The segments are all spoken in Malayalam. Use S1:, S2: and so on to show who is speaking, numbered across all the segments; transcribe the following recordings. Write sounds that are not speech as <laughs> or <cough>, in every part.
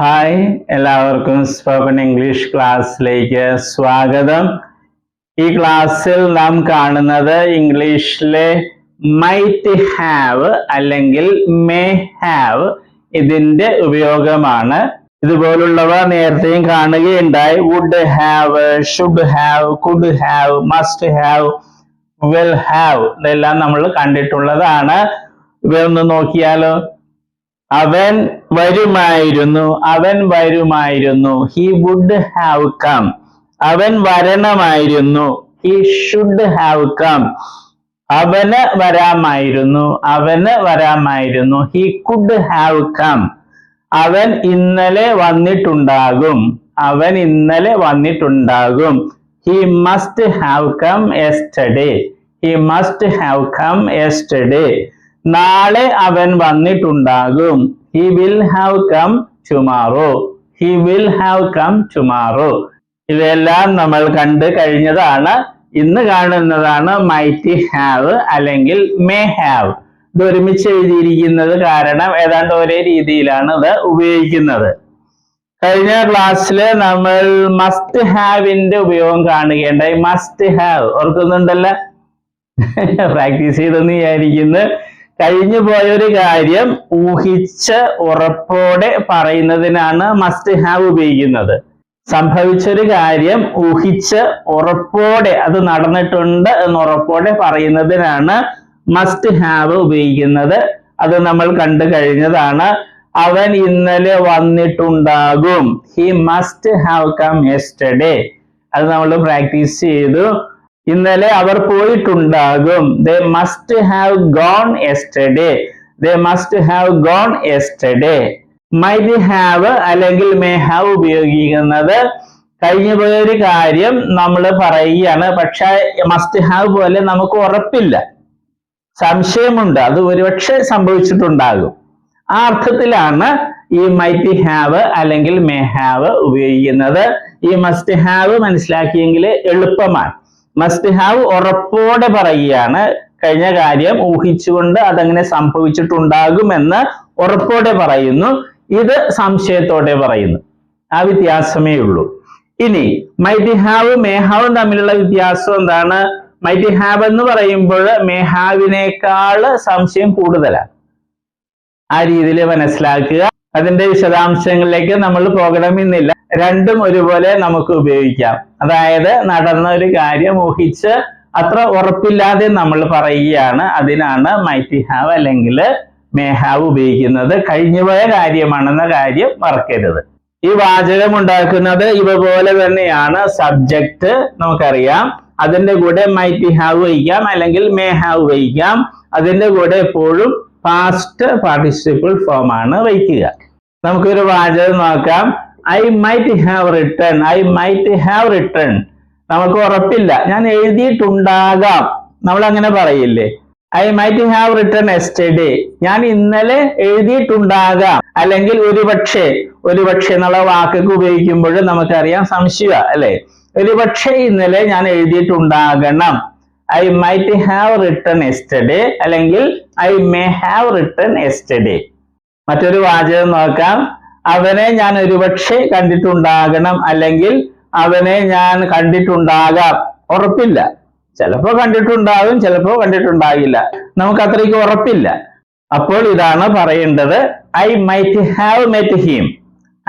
S1: ഹായ് എല്ലാവർക്കും സ്പോക്കൺ ഇംഗ്ലീഷ് ക്ലാസ്സിലേക്ക് സ്വാഗതം. ഈ ക്ലാസ്സിൽ നാം കാണുന്നത് ഇംഗ്ലീഷിലെ മൈറ്റ് ഹാവ് അല്ലെങ്കിൽ മേ ഹാവ് ഇതിന്റെ ഉപയോഗമാണ്. ഇതുപോലുള്ളവ നേരത്തെയും കാണുകയുണ്ടായി. Would have should have could have must have will have ഇതെല്ലാം നമ്മൾ കണ്ടിട്ടുള്ളതാണ്. ഇവയൊന്ന് നോക്കിയാലോ? അവൻ വരുമായിരുന്നു അവൻ വരുമായിരുന്നു. ഹി വുഡ് ഹാവ് കം അവൻ വരണമായിരുന്നു. ഹി ഷുഡ് ഹാവ് കം അവന് വരാമായിരുന്നു. അവന് വരാമായിരുന്നു. ഹി കുഡ് ഹാവ് കം അവൻ ഇന്നലെ വന്നിട്ടുണ്ടാകും. അവൻ ഇന്നലെ വന്നിട്ടുണ്ടാകും. He must have come yesterday he must have come yesterday നാളെ അവൻ വന്നിട്ടുണ്ടാകും. He will have come tomorrow he will have come tomorrow ഇവയെല്ലാം നമ്മൾ കണ്ടു കഴിഞ്ഞതാണ്. ഇന്ന് കാണുന്നതാണ് മൈറ്റി ഹാവ് അല്ലെങ്കിൽ മേ ഹാവ് ഇത് ഒരുമിച്ച് എഴുതിയിരിക്കുന്നത് കാരണം ഏതാണ്ട് ഒരേ രീതിയിലാണ് ഇത് ഉപയോഗിക്കുന്നത്. കഴിഞ്ഞ ക്ലാസ്സിൽ നമ്മൾ മസ്റ്റ് ഹാവിന്റെ ഉപയോഗം കാണുകയുണ്ടായി. Must have ഓർക്കുന്നുണ്ടല്ലോ? <laughs> പ്രാക്ടീസ് ചെയ്തെന്ന് വിചാരിക്കുന്നു. കഴിഞ്ഞു പോയൊരു കാര്യം ഊഹിച്ച് ഉറപ്പോടെ പറയുന്നതിനാണ് മസ്റ്റ് ഹാവ് ഉപയോഗിക്കുന്നത്. സംഭവിച്ചൊരു കാര്യം ഊഹിച്ച് ഉറപ്പോടെ അത് നടന്നിട്ടുണ്ട് എന്ന് ഉറപ്പോടെ പറയുന്നതിനാണ് മസ്റ്റ് ഹാവ് ഉപയോഗിക്കുന്നത്. അത് നമ്മൾ കണ്ടു കഴിഞ്ഞതാണ്. അവൻ ഇന്നലെ വന്നിട്ടുണ്ടാകും. He must have come yesterday അത് നമ്മൾ പ്രാക്ടീസ് ചെയ്തു. ഇന്നലെ അവർ പോയിട്ടുണ്ടാകും. They must have gone yesterday they must have gone yesterday might have അല്ലെങ്കിൽ മേ ഹാവ് ഉപയോഗിക്കുന്നത്. കഴിഞ്ഞു പോയൊരു കാര്യം നമ്മൾ പറയുകയാണ്. പക്ഷെ മസ്റ്റ് ഹാവ് പോലെ നമുക്ക് ഉറപ്പില്ല. സംശയമുണ്ട്. അത് ഒരുപക്ഷെ സംഭവിച്ചിട്ടുണ്ടാകും. ആ അർത്ഥത്തിലാണ് ഈ മൈറ്റ് ഹാവ് അല്ലെങ്കിൽ മേ ഹാവ് ഉപയോഗിക്കുന്നത്. ഈ മസ്റ്റ് ഹാവ് മനസ്സിലാക്കിയെങ്കിൽ എളുപ്പമാണ്. മസ്റ്റ് ഹാവ് ഉറപ്പോടെ പറയുകയാണ്. കഴിഞ്ഞ കാര്യം ഊഹിച്ചുകൊണ്ട് അതങ്ങനെ സംഭവിച്ചിട്ടുണ്ടാകുമെന്ന് ഉറപ്പോടെ പറയുന്നു. ഇത് സംശയത്തോടെ പറയുന്നു. ആ വ്യത്യാസമേ ഉള്ളൂ. ഇനി മൈറ്റി ഹാവ് മേഹാവും തമ്മിലുള്ള വ്യത്യാസം എന്താണ്? മൈറ്റി ഹാവ് എന്ന് പറയുമ്പോൾ മേഹാവിനേക്കാൾ സംശയം കൂടുതലാണ്. ആ രീതിയിൽ മനസ്സിലാക്കുക. അതിന്റെ വിശദാംശങ്ങളിലേക്ക് നമ്മൾ പോകണമെന്നില്ല. രണ്ടും ഒരുപോലെ നമുക്ക് ഉപയോഗിക്കാം. അതായത് നടന്ന ഒരു കാര്യം ഊഹിച്ച് അത്ര ഉറപ്പില്ലാതെ നമ്മൾ പറയുകയാണ്. അതിനാണ് മൈറ്റി ഹാവ് അല്ലെങ്കിൽ മേ ഹാവ് ഉപയോഗിക്കുന്നത് കഴിഞ്ഞുപോയ കാര്യമാണെന്ന കാര്യം മറക്കരുത്. ഈ വാചകം ഉണ്ടാക്കുന്നത് ഇവ പോലെ തന്നെയാണ്. സബ്ജക്റ്റ് നമുക്കറിയാം. അതിന്റെ കൂടെ മൈറ്റി ഹാവ് വഹിക്കാം അല്ലെങ്കിൽ മേ ഹാവ് വഹിക്കാം. അതിന്റെ കൂടെ എപ്പോഴും പാസ്റ്റ് പാർട്ടിസിപ്പിൾ ഫോം ആണ് വഹിക്കുക. നമുക്കൊരു വാചകം നോക്കാം. I might have written I might have written നമുക്ക് ഉറപ്പില്ല. ഞാൻ എഴുതിയിട്ടുണ്ടാകാം. നമ്മൾ അങ്ങനെ പറയില്ലേ? I might have written yesterday ഞാൻ ഇന്നലെ എഴുതിയിട്ടുണ്ടാകാം. അല്ലെങ്കിൽ ഒരുപക്ഷെ ഒരുപക്ഷെ എന്നുള്ള വാക്കൊക്കെ ഉപയോഗിക്കുമ്പോൾ നമുക്കറിയാം സംശയ അല്ലെ? ഒരുപക്ഷെ ഇന്നലെ ഞാൻ എഴുതിയിട്ടുണ്ടാകണം. I might have written yesterday അല്ലെങ്കിൽ I may have written yesterday മറ്റൊരു വാചകം നോക്കാം. അവനെ ഞാൻ ഒരുപക്ഷെ കണ്ടിട്ടുണ്ടാകണം അല്ലെങ്കിൽ അവനെ ഞാൻ കണ്ടിട്ടുണ്ടാകാം. ഉറപ്പില്ല. ചിലപ്പോ കണ്ടിട്ടുണ്ടാകും ചിലപ്പോ കണ്ടിട്ടുണ്ടാകില്ല. നമുക്ക് അത്രയ്ക്ക് ഉറപ്പില്ല. അപ്പോൾ ഇതാണ് പറയേണ്ടത്. I might have met him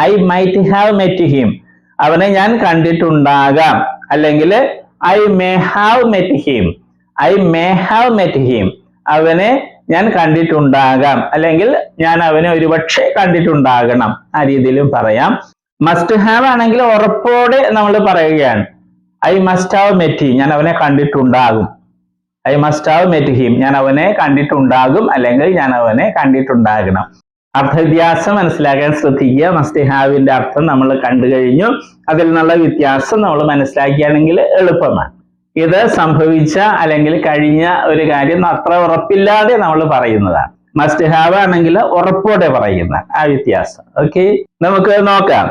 S1: I might have met him അവനെ ഞാൻ കണ്ടിട്ടുണ്ടാകാം. അല്ലെങ്കിൽ I may have met him I may have met him അവനെ ഞാൻ കണ്ടിട്ടുണ്ടാകാം. അല്ലെങ്കിൽ ഞാൻ അവനെ ഒരുപക്ഷെ കണ്ടിട്ടുണ്ടാകണം. ആ രീതിയിലും പറയാം. മസ്റ്റ് ഹാവ് ആണെങ്കിൽ ഉറപ്പോടെ നമ്മൾ പറയുകയാണ്. ഐ മസ്റ്റ് ഹാവ് മെറ്റ് ഞാൻ അവനെ കണ്ടിട്ടുണ്ടാകും. I must have met him ഞാൻ അവനെ കണ്ടിട്ടുണ്ടാകും. അല്ലെങ്കിൽ ഞാൻ അവനെ കണ്ടിട്ടുണ്ടാകണം. അർത്ഥവ്യത്യാസം മനസ്സിലാക്കാൻ ശ്രദ്ധിക്കുക. മസ്റ്റ് ഹാവിന്റെ അർത്ഥം നമ്മൾ കണ്ടു കഴിഞ്ഞു. അതിൽ നിന്നുള്ള വ്യത്യാസം നമ്മൾ മനസ്സിലാക്കിയാണെങ്കിൽ എളുപ്പമാണ്. ഇത് സംഭവിച്ച അല്ലെങ്കിൽ കഴിഞ്ഞ ഒരു കാര്യം അത്ര ഉറപ്പില്ലാതെ നമ്മൾ പറയുന്നതാണ്. മസ്റ്റ് ഹാവ് ആണെങ്കിൽ ഉറപ്പോടെ പറയുന്ന ആ വ്യത്യാസം. ഓക്കെ നമുക്ക് നോക്കാം.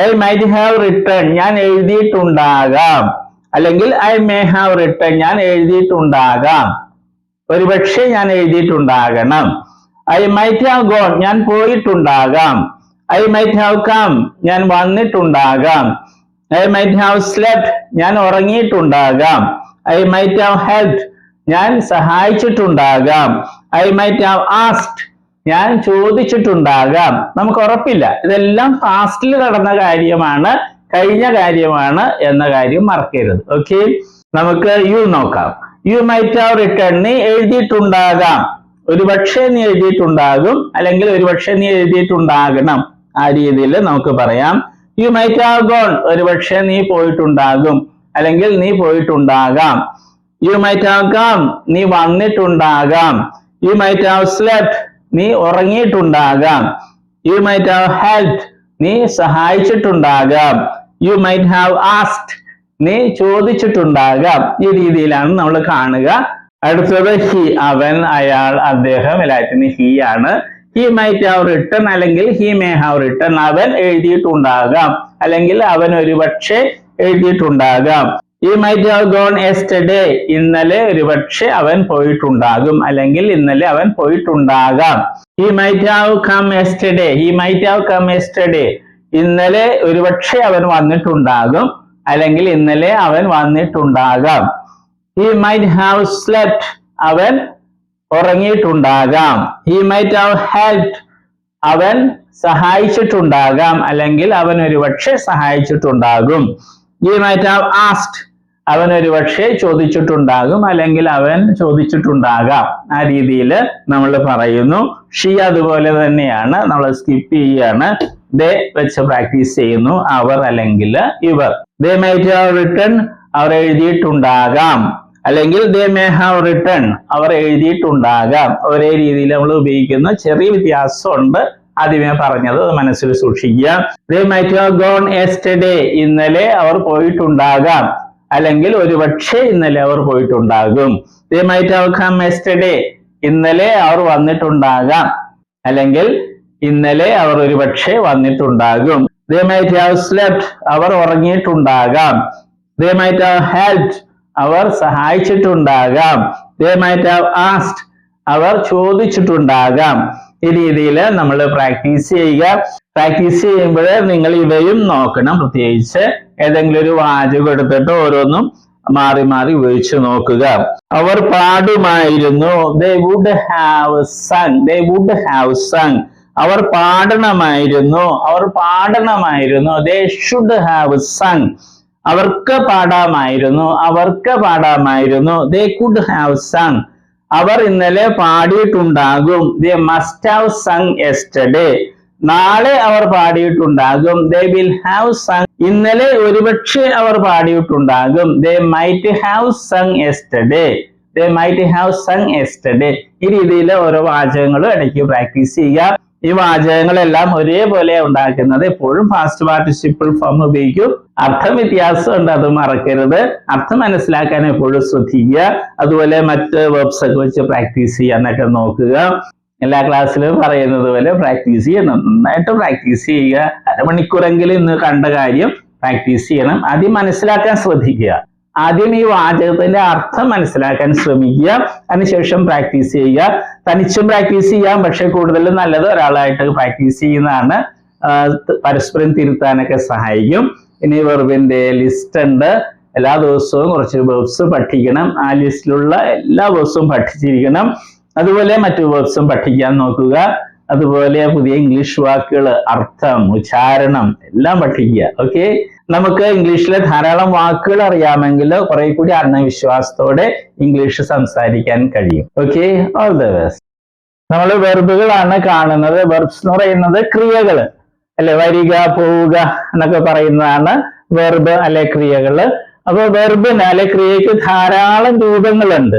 S1: ഐ മൈറ്റ് ഹാവ് റിട്ടേൺ ഞാൻ എഴുതിയിട്ടുണ്ടാകാം. അല്ലെങ്കിൽ ഐ മേ ഹാവ് റിട്ടേൺ ഞാൻ എഴുതിയിട്ടുണ്ടാകാം. ഒരുപക്ഷെ ഞാൻ എഴുതിയിട്ടുണ്ടാകണം. ഐ മൈറ്റ് ഹാവ് ഗോൺ ഞാൻ പോയിട്ടുണ്ടാകാം. ഐ മൈറ്റ് ഹാവ് കം ഞാൻ വന്നിട്ടുണ്ടാകാം. ഐ മൈറ്റ് ഹാവ് സ്ലെപ്റ്റ് ഞാൻ ഉറങ്ങിയിട്ടുണ്ടാകാം. ഐ മൈറ്റ് ഹാവ് ഹെൽപ് ഞാൻ സഹായിച്ചിട്ടുണ്ടാകാം. ഐ മൈറ്റ് ഹാവ് ആസ്ക്ഡ് ഞാൻ ചോദിച്ചിട്ടുണ്ടാകാം. നമുക്ക് ഉറപ്പില്ല. ഇതെല്ലാം പാസ്റ്റിൽ നടന്ന കാര്യമാണ്. കഴിഞ്ഞ കാര്യമാണ് എന്ന കാര്യം മറക്കരുത്. ഓക്കെ നമുക്ക് യു നോക്കാം. യു മൈറ്റ് ഹാവ് റിട്ടേൺ നീ എഴുതിയിട്ടുണ്ടാകാം. ഒരുപക്ഷെ നീ എഴുതിയിട്ടുണ്ടാകും. അല്ലെങ്കിൽ ഒരുപക്ഷെ നീ എഴുതിയിട്ടുണ്ടാകണം. ആ രീതിയിൽ നമുക്ക് പറയാം. യു മൈറ്റ് ഹാവ് ഗോൺ ഒരുപക്ഷെ നീ പോയിട്ടുണ്ടാകും. അല്ലെങ്കിൽ നീ പോയിട്ടുണ്ടാകാം. യു മൈറ്റ് ഹാവ് കം നീ വന്നിട്ടുണ്ടാകാം. യു മൈറ്റ് ഹാവ് സ്ലെപ്റ്റ് നീ ഉറങ്ങിയിട്ടുണ്ടാകാം. യു മൈറ്റ് ഹാവ് ഹെൽപ് നീ സഹായിച്ചിട്ടുണ്ടാകാം. യു മൈറ്റ് ഹാവ് ആസ്ക്ഡ് നീ ചോദിച്ചിട്ടുണ്ടാകാം. ഈ രീതിയിലാണ് നമ്മൾ കാണുക. അടുത്തത് ഹി അവൻ അയാൾ അദ്ദേഹം. എല്ലാറ്റിന് ഹി ആണ്. ഹി മൈറ്റ് ഹാവ് റിട്ടൺ അല്ലെങ്കിൽ ഹി മേ ഹാവ് റിട്ടൺ അവൻ എഴുതിയിട്ടുണ്ടാകാം. അല്ലെങ്കിൽ അവൻ ഒരുപക്ഷെ എഴുതിയിട്ടുണ്ടാകാം. ഈ മൈറ്റ് ഹാവ് ഗോൺ എസ്റ്റഡേ ഇന്നലെ ഒരുപക്ഷെ അവൻ പോയിട്ടുണ്ടാകും. അല്ലെങ്കിൽ ഇന്നലെ അവൻ പോയിട്ടുണ്ടാകാം. ഈ മൈറ്റ് ഹാവ് കം എസ്റ്റഡേ ഈ മൈറ്റ് ഹാവ് കം എസ്റ്റഡേ ഇന്നലെ ഒരുപക്ഷെ അവൻ വന്നിട്ടുണ്ടാകും. അല്ലെങ്കിൽ ഇന്നലെ അവൻ വന്നിട്ടുണ്ടാകാം. ഈ മൈറ്റ് ഹാവ് സ്ലെപ്റ്റ് അവൻ ഉറങ്ങിയിട്ടുണ്ടാകാം. ഹി മൈറ്റ് ഹാവ് ഹെൽപ്ഡ് അവൻ സഹായിച്ചിട്ടുണ്ടാകാം. അല്ലെങ്കിൽ അവൻ ഒരുപക്ഷെ സഹായിച്ചിട്ടുണ്ടാകും. ഹി മൈറ്റ് ഹാവ് ആസ്റ്റ് അവൻ ഒരുപക്ഷെ ചോദിച്ചിട്ടുണ്ടാകും. അല്ലെങ്കിൽ അവൻ ചോദിച്ചിട്ടുണ്ടാകാം. ആ രീതിയിൽ നമ്മൾ പറയുന്നു. ഷീ അതുപോലെ തന്നെയാണ്. നമ്മൾ സ്കിപ്പ് ചെയ്യുകയാണ് ദേ വെച്ച് പ്രാക്ടീസ് ചെയ്യുന്നു. അവർ അല്ലെങ്കിൽ ഇവർ. ദേ മൈറ്റ് ഹാവ് റിട്ടൺ അവർ എഴുതിയിട്ടുണ്ടാകാം. അല്ലെങ്കിൽ ദേ മേ ഹാവ് റിട്ടേൺ അവർ എഴുതിയിട്ടുണ്ടാകാം. ഒരേ രീതിയിൽ നമ്മൾ ഉപയോഗിക്കുന്ന ചെറിയ വ്യത്യാസമുണ്ട്. ആദ്യമേ പറഞ്ഞത് മനസ്സിൽ സൂക്ഷിക്കുക. ഇന്നലെ അവർ പോയിട്ടുണ്ടാകാം. അല്ലെങ്കിൽ ഒരുപക്ഷെ ഇന്നലെ അവർ പോയിട്ടുണ്ടാകും. They might have come yesterday ഇന്നലെ അവർ വന്നിട്ടുണ്ടാകാം. അല്ലെങ്കിൽ ഇന്നലെ അവർ ഒരുപക്ഷെ വന്നിട്ടുണ്ടാകും. ദേ മൈറ്റ് ഹാവ് സ്ലെപ്റ്റ് അവർ ഉറങ്ങിയിട്ടുണ്ടാകാം. ദേ മൈറ്റ് ഹാവ് ഹെൽപ് അവർ സഹായിച്ചിട്ടുണ്ടാകാം. ദേ മൈറ്റ് ഹാവ് ആസ്റ്റ് അവർ ചോദിച്ചിട്ടുണ്ടാകാം. ഈ രീതിയിൽ നമ്മൾ പ്രാക്ടീസ് ചെയ്യുക. പ്രാക്ടീസ് ചെയ്യുമ്പോൾ നിങ്ങൾ ഇവയും നോക്കണം. പ്രത്യേകിച്ച് ഏതെങ്കിലും ഒരു വാചകം എടുത്തിട്ട് ഓരോന്നും മാറി മാറി ഉപയോഗിച്ച് നോക്കുക. അവർ പാടുമായിരുന്നു. They would have sung they would have sung അവർ പാടണമായിരുന്നു. അവർ പാടണമായിരുന്നു. ദേ ഷുഡ് ഹാവ് സങ് അവർക്ക് പാടാമായിരുന്നു അവർക്ക് പാടാമായിരുന്നു ദേ കുഡ് ഹാവ് സങ് അവർ ഇന്നലെ പാടിയിട്ടുണ്ടാകും. They must have sung yesterday നാളെ അവർ പാടിയിട്ടുണ്ടാകും. ദേ വിൽ ഹാവ് സങ് ഇന്നലെ ഒരുപക്ഷെ അവർ പാടിയിട്ടുണ്ടാകും. They might have sung yesterday they might have sung yesterday ഈ രീതിയിൽ ഓരോ വാചകങ്ങളും ഇടയ്ക്ക് പ്രാക്ടീസ് ചെയ്യുക ഈ വാചകങ്ങളെല്ലാം ഒരേപോലെ ഉണ്ടാക്കുന്നത് എപ്പോഴും പാസ്റ്റ് പാർട്ടിസിപ്പിൾ ഫോം ഉപയോഗിക്കും. അർത്ഥം വ്യത്യാസം ഉണ്ട് അത് മറക്കരുത്. അർത്ഥം മനസ്സിലാക്കാൻ എപ്പോഴും ശ്രദ്ധിക്കുക. അതുപോലെ മറ്റ് വെബ്സ് ഒക്കെ വെച്ച് പ്രാക്ടീസ് ചെയ്യാനൊക്കെ നോക്കുക. എല്ലാ ക്ലാസ്സിലും പറയുന്നത് പോലെ പ്രാക്ടീസ് ചെയ്യണം. നന്നായിട്ട് പ്രാക്ടീസ് ചെയ്യുക. അരമണിക്കൂറെങ്കിലും ഇന്ന് കണ്ട കാര്യം പ്രാക്ടീസ് ചെയ്യണം. ആദ്യം മനസ്സിലാക്കാൻ ശ്രദ്ധിക്കുക. ആദ്യം ഈ വാചകത്തിന്റെ അർത്ഥം മനസ്സിലാക്കാൻ ശ്രമിക്കുക. അതിനുശേഷം പ്രാക്ടീസ് ചെയ്യുക. തനിച്ചും പ്രാക്ടീസ് ചെയ്യാം. പക്ഷെ കൂടുതലും നല്ലത് ഒരാളായിട്ട് പ്രാക്ടീസ് ചെയ്യുന്നതാണ്. പരസ്പരം തിരുത്താനൊക്കെ സഹായിക്കും. ഇനി വെർബിന്റെ ലിസ്റ്റ് ഉണ്ട്. എല്ലാ ദിവസവും കുറച്ച് വേർബ്സ് പഠിക്കണം. ആ ലിസ്റ്റിലുള്ള എല്ലാ വേർബ്സും പഠിച്ചിരിക്കണം. അതുപോലെ മറ്റു വേർബ്സും പഠിക്കാൻ നോക്കുക. അതുപോലെ പുതിയ ഇംഗ്ലീഷ് വാക്കുകൾ അർത്ഥം ഉച്ചാരണം എല്ലാം പഠിക്കുക ഓക്കെ നമുക്ക് ഇംഗ്ലീഷിലെ ധാരാളം വാക്കുകൾ അറിയാമെങ്കിൽ കുറെ കൂടി ആത്മവിശ്വാസത്തോടെ ഇംഗ്ലീഷ് സംസാരിക്കാൻ കഴിയും. ഓക്കെ ഓൾ ദ ബെസ്റ്റ് നമ്മൾ വെർബുകളാണ് കാണുന്നത്. വെർബ്സ് എന്ന് പറയുന്നത് ക്രിയകൾ അല്ലെ? വരിക പോവുക എന്നൊക്കെ പറയുന്നതാണ് വെർബ് അല്ലെ ക്രിയകൾ. അപ്പൊ വെർബിന് അല്ലെ ക്രിയക്ക് ധാരാളം രൂപങ്ങളുണ്ട്.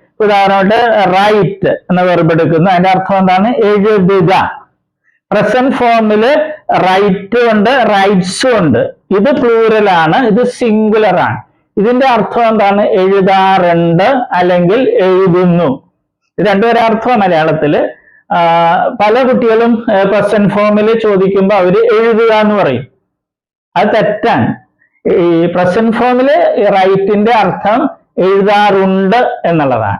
S1: ഉദാഹരണമായിട്ട് റൈറ്റ് എന്ന വെർബ് എടുക്കുന്നു അതിന്റെ അർത്ഥം എന്താണ്? എഴുതുക. പ്രസന്റ് ഫോമിൽ റൈറ്റ് ഉണ്ട് റൈറ്റ്സും ഉണ്ട്. ഇത് പ്ലൂറൽ ആണ് ഇത് സിംഗുലർ ആണ്. ഇതിന്റെ അർത്ഥം എന്താണ്? എഴുതാറുണ്ട് അല്ലെങ്കിൽ എഴുതുന്നു. ഇത് രണ്ടുപേരെ അർത്ഥം മലയാളത്തിൽ പല കുട്ടികളും പ്രസന്റ് ഫോമിൽ ചോദിക്കുമ്പോൾ അവർ എഴുതുക എന്ന് പറയും. അത് തെറ്റാണ്. ഈ പ്രസന്റ് ഫോമിൽ റൈറ്റിന്റെ അർത്ഥം എഴുതാറുണ്ട് എന്നുള്ളതാണ്.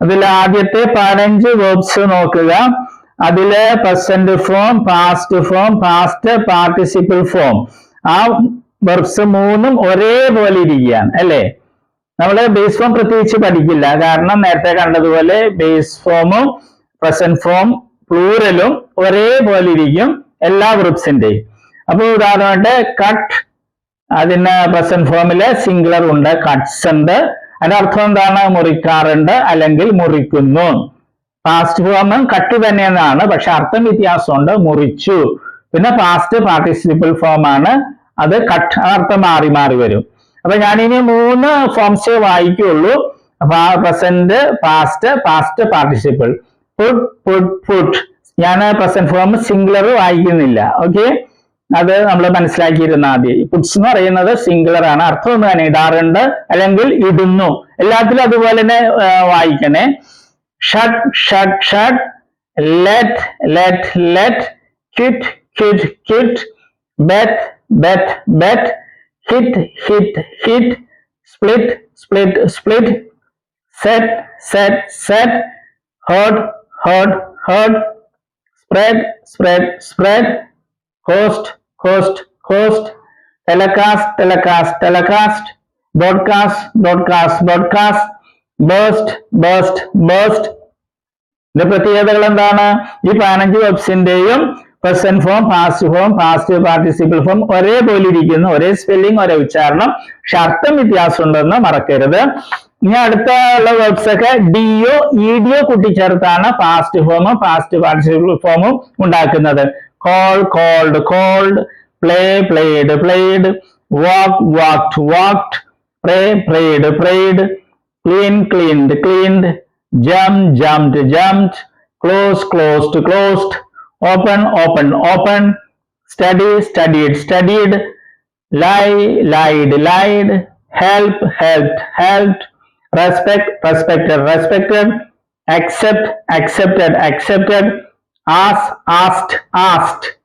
S1: അതിൽ ആദ്യത്തെ പതിനഞ്ച് വേർബ്സ് നോക്കുക. അതിൽ present form past form past participle form ആ വെർബ്സ് മൂന്നും ഒരേപോലെ ഇരിക്കുകയാണ് അല്ലേ? നമ്മൾ ബേസ് ഫോം പ്രത്യേകിച്ച് പഠിക്കില്ല. കാരണം നേരത്തെ കണ്ടതുപോലെ ബേസ് ഫോമും പ്രസന്റ് ഫോം പ്ലൂറലും ഒരേപോലെ ഇരിക്കും എല്ലാ വെർബ്സിന്റെയും അപ്പൊ ഉദാഹരണമായിട്ട് കട്ട് അതിന് പ്രസന്റ് ഫോമിൽ സിംഗുലർ ഉണ്ട് കട്ട്സ് ഉണ്ട്. അതിന്റെ അർത്ഥം എന്താണ്? മുറിക്കാറുണ്ട് അല്ലെങ്കിൽ മുറിക്കുന്നു. പാസ്റ്റ് ഫോം കട്ട് തന്നെയെന്നാണ്. പക്ഷെ അർത്ഥം വ്യത്യാസമുണ്ട്. മുറിച്ചു. പിന്നെ പാസ്റ്റ് പാർട്ടിസിപ്പിൾ ഫോം ആണ്. അത് കട്ട് അർത്ഥം മാറി മാറി വരും. അപ്പൊ ഞാനിനി മൂന്ന് ഫോംസേ വായിക്കുള്ളൂ. Present past past participle put put put ഞാൻ പ്രസന്റ് ഫോം സിംഗുലർ വായിക്കുന്നില്ല. ഓക്കെ അത് നമ്മൾ മനസ്സിലാക്കിയിരുന്ന ആദ്യം പുട്സ് എന്ന് പറയുന്നത് സിംഗുലർ ആണ്. അർത്ഥം ഒന്ന് തന്നെ ഇടാറുണ്ട് അല്ലെങ്കിൽ ഇടുന്നു. എല്ലാത്തിലും അതുപോലെ തന്നെ വായിക്കണേ. Shut shut shut let let let quit quit quit bet bet bet hit hit hit split split split set set set hurt hurt hurt spread spread spread, host, host, host, telecast, telecast, telecast, broadcast, broadcast, broadcast, burst, burst, burst. ഇതിന്റെ പ്രത്യേകതകൾ എന്താണ്? ഈ പതിനഞ്ച് വെബ്സിന്റെയും present form past form past participle form ഒരേപോലെ ഇരിക്കുന്നു. ഒരേ സ്പെല്ലിംഗ് ഒരേ ഉച്ചാരണം. പക്ഷെ അർത്ഥം വ്യത്യാസം ഉണ്ടെന്ന് മറക്കരുത്. ഇനി അടുത്ത ഉള്ള വെബ്സ് ഒക്കെ D or E D or കൂട്ടിച്ചേർത്താണ് past ഫോമും പാസ്റ്റ് പാർട്ടിസിപ്പിൾ ഫോമും ഉണ്ടാക്കുന്നത്. call called called play played played walk walked walked pray prayed prayed clean cleaned cleaned jump jumped jumped close closed closed open opened opened study studied studied lie lied lied help helped helped respect respected respected accept accepted accepted asked asked asked.